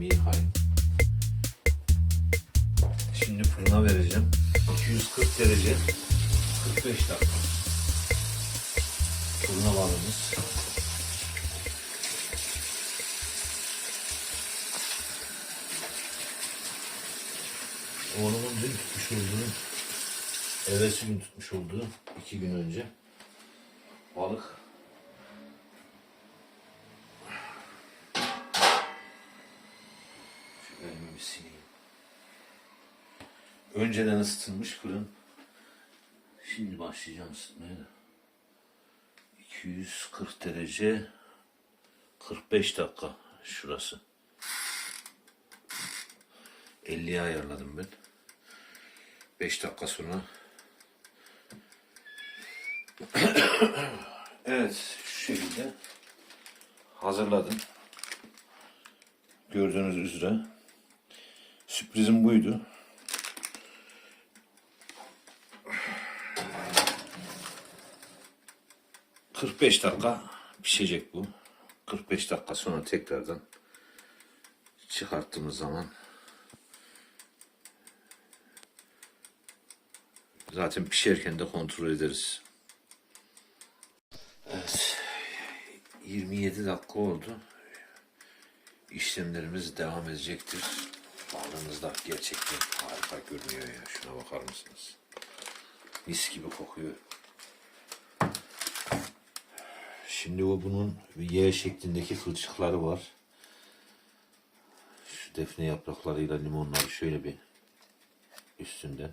bir yıkayayım. Şimdi fırına vereceğim. 240 derece 45 dakika. Fırına balımız. Oğlumun dün tutmuş olduğu, evvelsi gün tutmuş olduğu iki gün önce balık Şu elimi bir sileyim. Önceden ısıtılmış fırın. Şimdi başlayacağım ısıtmaya da. 240 derece 45 dakika şurası. 50'ye ayarladım ben. 5 dakika sonra. evet şu şekilde hazırladım. Gördüğünüz üzere. Sürprizim buydu. ...45 dakika pişecek bu. 45 dakika sonra tekrardan... ...çıkarttığımız zaman... ...zaten pişerken de kontrol ederiz. Evet... ...27 dakika oldu işlemlerimiz devam edecektir. Balığımız da gerçekten harika görünüyor ya. Şuna bakar mısınız? Mis gibi kokuyor. Şimdi o bunun Y şeklindeki kılçıkları var. Şu defne yapraklarıyla limonları şöyle bir üstünden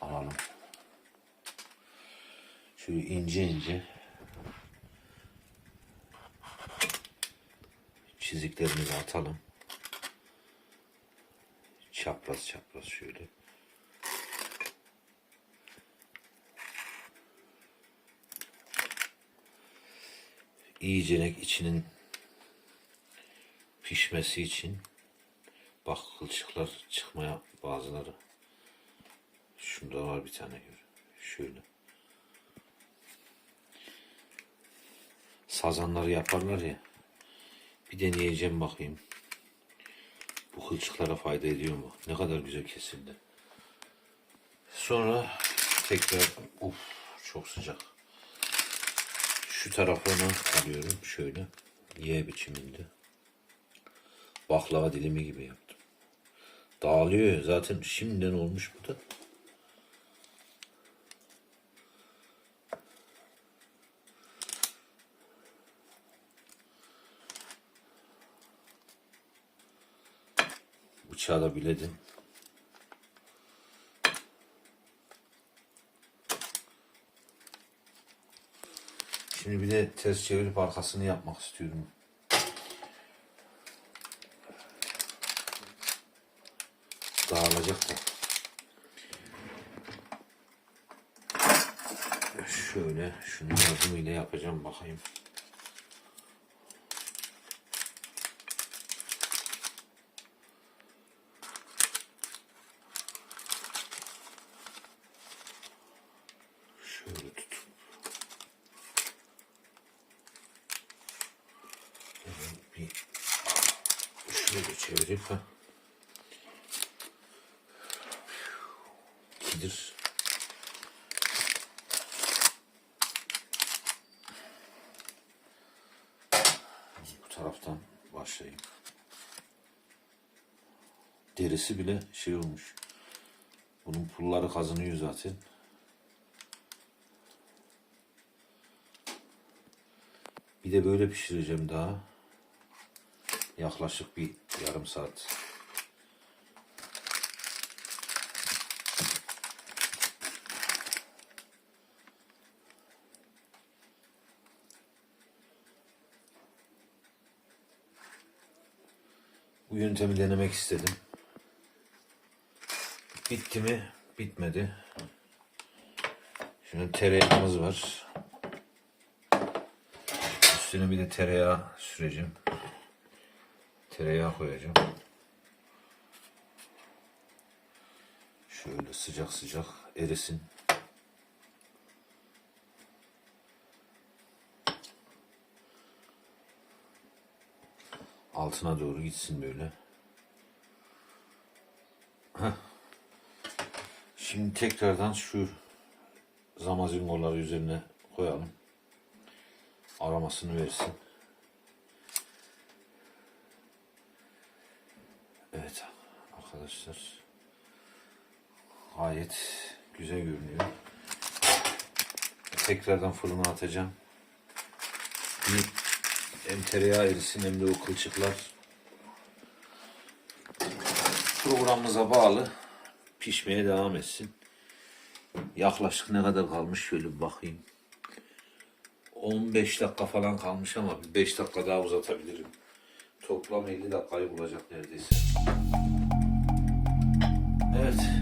alalım. Şöyle ince ince çiziklerimizi atalım. Çapraz çapraz şöyle. İyicenek içinin pişmesi için bak kılçıklar çıkmaya bazıları. Şunda var bir tane. Şöyle. Sazanları yaparlar ya. Bir deneyeceğim bakayım. Bu kılçıklara fayda ediyor mu? Ne kadar güzel kesildi. Sonra tekrar uf çok sıcak. Şu tarafını alıyorum şöyle. Y biçiminde. Baklava dilimi gibi yaptım. Dağılıyor zaten şimdiden olmuş bu da. Bıçağı da biledim. Şimdi bir de ters çevirip arkasını yapmak istiyorum. Dağılacak da. Şöyle şunun yardımıyla yapacağım bakayım. Şöyle tutup hemen bir ha. İkidir. Bu taraftan başlayayım. Derisi bile şey olmuş. Bunun pulları kazanıyor zaten. Bir de böyle pişireceğim daha. Yaklaşık bir yarım saat. Bu yöntemi denemek istedim. Bitti mi? Bitmedi. Şimdi tereyağımız var. Üstüne bir de tereyağı süreceğim. Tereyağı koyacağım. Şöyle sıcak sıcak erisin. altına doğru gitsin böyle. Şimdi tekrardan şu zamazingoları üzerine koyalım. Aramasını versin. Evet arkadaşlar. Gayet güzel görünüyor. Tekrardan fırına atacağım. Hem tereyağı erisin hem de o kılçıklar programımıza bağlı pişmeye devam etsin. Yaklaşık ne kadar kalmış şöyle bir bakayım. 15 dakika falan kalmış ama bir 5 dakika daha uzatabilirim. Toplam 50 dakikayı bulacak neredeyse. Evet.